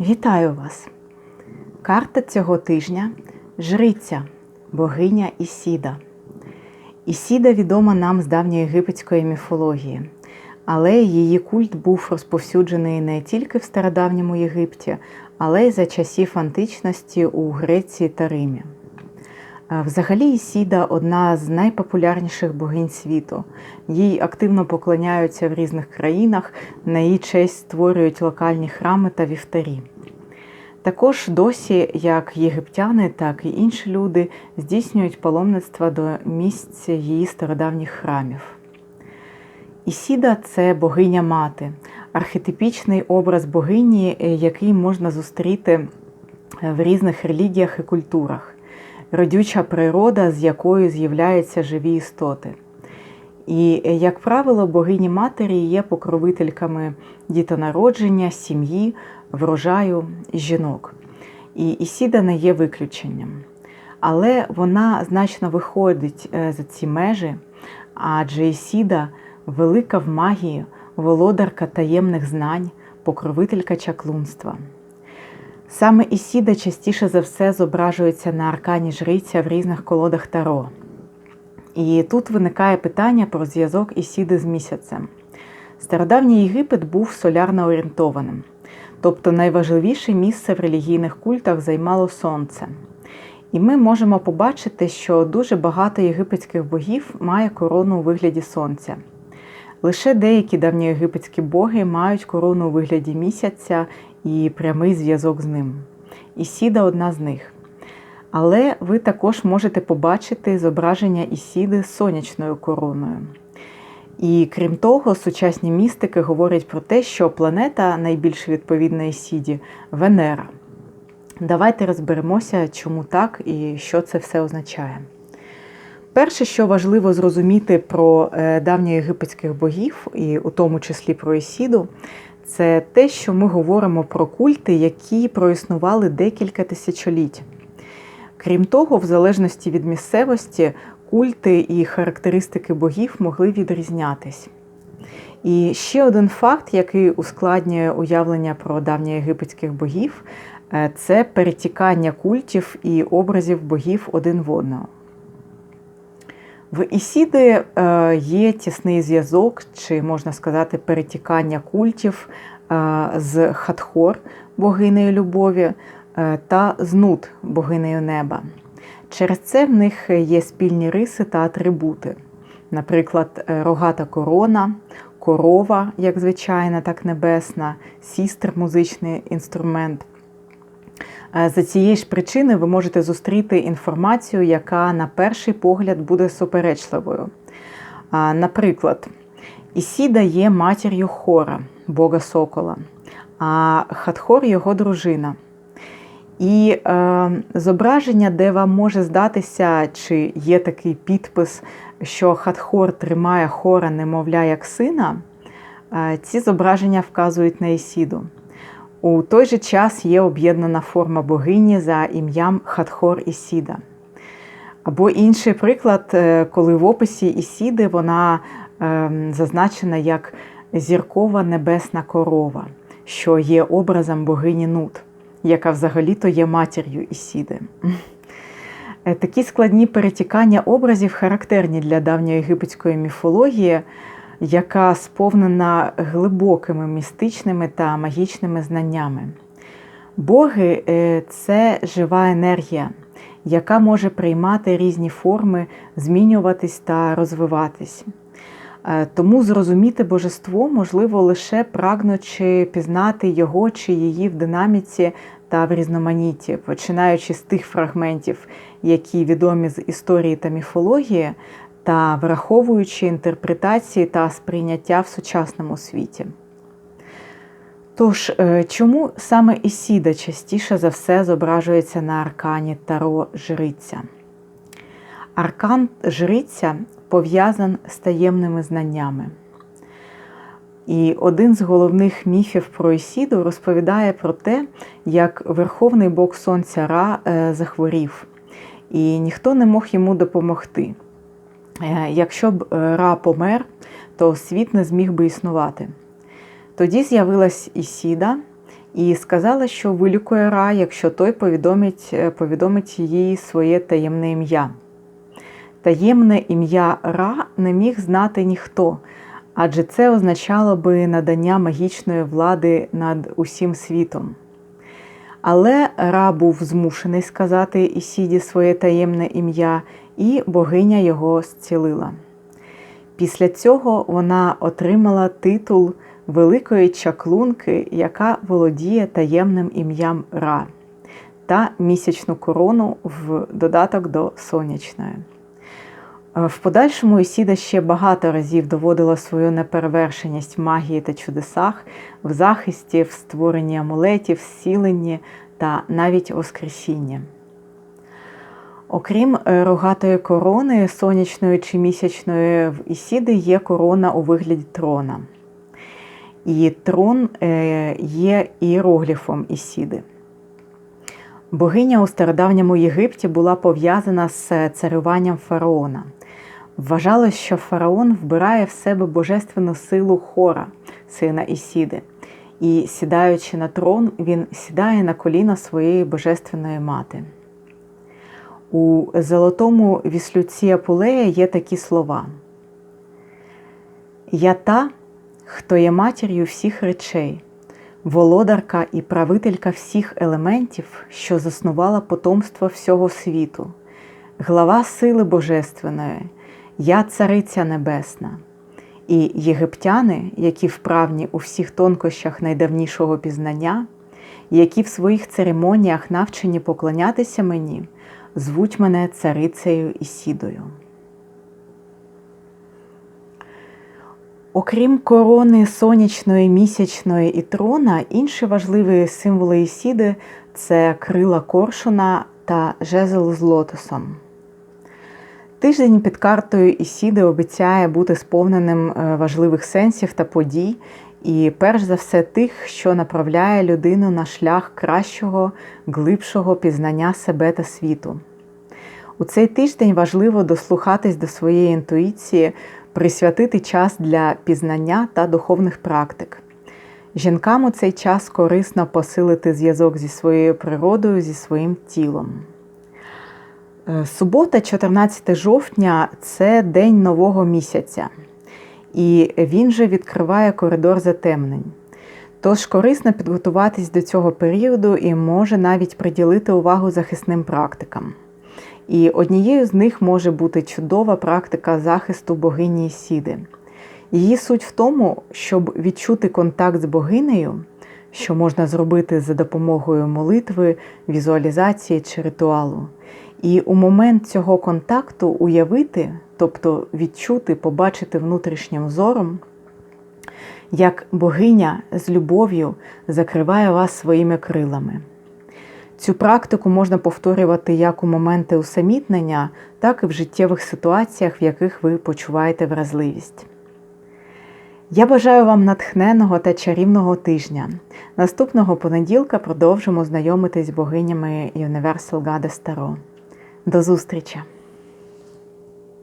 Вітаю вас! Карта цього тижня жриця, богиня Ісіда. Ісіда відома нам з давньої єгипетської міфології, але її культ був розповсюджений не тільки в стародавньому Єгипті, але й за часів античності у Греції та Римі. Взагалі, Ісіда одна з найпопулярніших богинь світу. Їй активно поклоняються в різних країнах, на її честь створюють локальні храми та вівтарі. Також досі як єгиптяни, так і інші люди здійснюють паломництва до місць її стародавніх храмів. Ісіда це богиня мати, архетипічний образ богині, який можна зустріти в різних релігіях і культурах родюча природа, з якою з'являються живі істоти. І, е, як правило, богині матері є покровительками дітонародження, сім'ї, врожаю і жінок. І Ісіда не є виключенням. Але вона значно виходить е, за ці межі, адже Ісіда велика в магії, володарка таємних знань, покровителька чаклунства. Саме Ісіда частіше за все зображується на аркані жриця в різних колодах Таро. І тут виникає питання про зв'язок Ісіди з місяцем. Стародавній Єгипет був солярно орієнтованим, тобто найважливіше місце в релігійних культах займало сонце. І ми можемо побачити, що дуже багато єгипетських богів має корону у вигляді сонця. Лише деякі давньоєгипетські боги мають корону у вигляді місяця і прямий зв'язок з ним. Ісіда одна з них. Але ви також можете побачити зображення Ісіди з сонячною короною. І крім того, сучасні містики говорять про те, що планета найбільш відповідна Ісіді Венера. Давайте розберемося, чому так і що це все означає. Перше, що важливо зрозуміти про е, давньоєгипетських богів, і у тому числі про Ісіду, це те, що ми говоримо про культи, які проіснували декілька тисячоліть. Крім того, в залежності від місцевості, культи і характеристики богів могли відрізнятись. І ще один факт, який ускладнює уявлення про давньоєгипетських богів, е, це перетікання культів і образів богів один в одного. В Ісіди е, є тісний зв'язок, чи можна сказати, перетікання культів е, з Хатхор, богинею любові, е, та з Нут, богинею неба. Через це в них є спільні риси та атрибути. Наприклад, рогата корона, корова, як звичайна, так небесна, сістр музичний інструмент. За цієї ж причини ви можете зустріти інформацію, яка на перший погляд буде суперечливою. Наприклад, Ісіда є матір'ю Хора, бога Сокола, а Хатхор його дружина. І е, зображення, де вам може здатися, чи є такий підпис, що Хатхор тримає хора, немовля як сина, е, ці зображення вказують на Ісіду. У той же час є об'єднана форма богині за ім'ям Хатхор Ісіда. Або інший приклад, е, коли в описі Ісіди вона ем, зазначена як зіркова небесна корова, що є образом богині Нут, яка взагалі-то є матір'ю Ісіди. Е, такі складні перетікання образів характерні для давньоєгипетської міфології яка сповнена глибокими містичними та магічними знаннями. Боги е, це жива енергія, яка може приймати різні форми, змінюватись та розвиватись. Е, тому зрозуміти божество можливо лише прагнучи пізнати його чи її в динаміці та в різноманітті, починаючи з тих фрагментів, які відомі з історії та міфології, та враховуючи інтерпретації та сприйняття в сучасному світі. Тож, е, чому саме Ісіда частіше за все зображується на аркані Таро Жриця? Аркан Жриця пов'язан з таємними знаннями. І один з головних міфів про Ісіду розповідає про те, як Верховний Бог Сонця Ра е, захворів, і ніхто не мог йому допомогти. Е, якщо б е, Ра помер, то світ не зміг би існувати. Тоді з'явилась Ісіда і сказала, що вилікує Ра, якщо той повідомить, е, повідомить їй своє таємне ім'я. Таємне ім'я Ра не міг знати ніхто, адже це означало би надання магічної влади над усім світом. Але Ра був змушений сказати Ісіді своє таємне ім'я, і богиня його зцілила. Після цього вона отримала титул великої чаклунки, яка володіє таємним ім'ям Ра, та місячну корону в додаток до сонячної. В подальшому Ісіда ще багато разів доводила свою неперевершеність в магії та чудесах, в захисті, в створенні амулетів, зціленні та навіть воскресінні. Окрім е, рогатої корони, сонячної чи місячної в Ісіди є корона у вигляді трона. І трон е, є іерогліфом Ісіди. Богиня у стародавньому Єгипті була пов'язана з царюванням фараона. Вважалось, що фараон вбирає в себе божественну силу хора, сина Ісіди, і, сідаючи на трон, він сідає на коліна своєї божественної мати. У золотому віслюці Апулея є такі слова: Я та, хто є матір'ю всіх речей, володарка і правителька всіх елементів, що заснувала потомство всього світу, глава сили Божественної, я цариця Небесна. І єгиптяни, які вправні у всіх тонкощах найдавнішого пізнання, які в своїх церемоніях навчені поклонятися мені, звуть мене царицею Ісідою. Окрім корони сонячної, місячної і трона, інші важливі символи Ісіди це крила коршуна та жезл з лотосом. Тиждень під картою Ісіди обіцяє бути сповненим е, важливих сенсів та подій, і перш за все тих, що направляє людину на шлях кращого, глибшого пізнання себе та світу. У цей тиждень важливо дослухатись до своєї інтуїції, присвятити час для пізнання та духовних практик. Жінкам у цей час корисно посилити зв'язок зі своєю природою, зі своїм тілом. Субота, 14 жовтня це день нового місяця, і він же відкриває коридор затемнень. Тож корисно підготуватись до цього періоду і може навіть приділити увагу захисним практикам. І однією з них може бути чудова практика захисту богині Сіди. Її суть в тому, щоб відчути контакт з богинею, що можна зробити за допомогою молитви, візуалізації чи ритуалу. І у момент цього контакту уявити, тобто відчути, побачити внутрішнім зором, як богиня з любов'ю закриває вас своїми крилами. Цю практику можна повторювати як у моменти усамітнення, так і в життєвих ситуаціях, в яких ви почуваєте вразливість. Я бажаю вам натхненого та чарівного тижня. Наступного понеділка продовжимо знайомитись з богинями Universal Goddess Tarot. До зустрічі!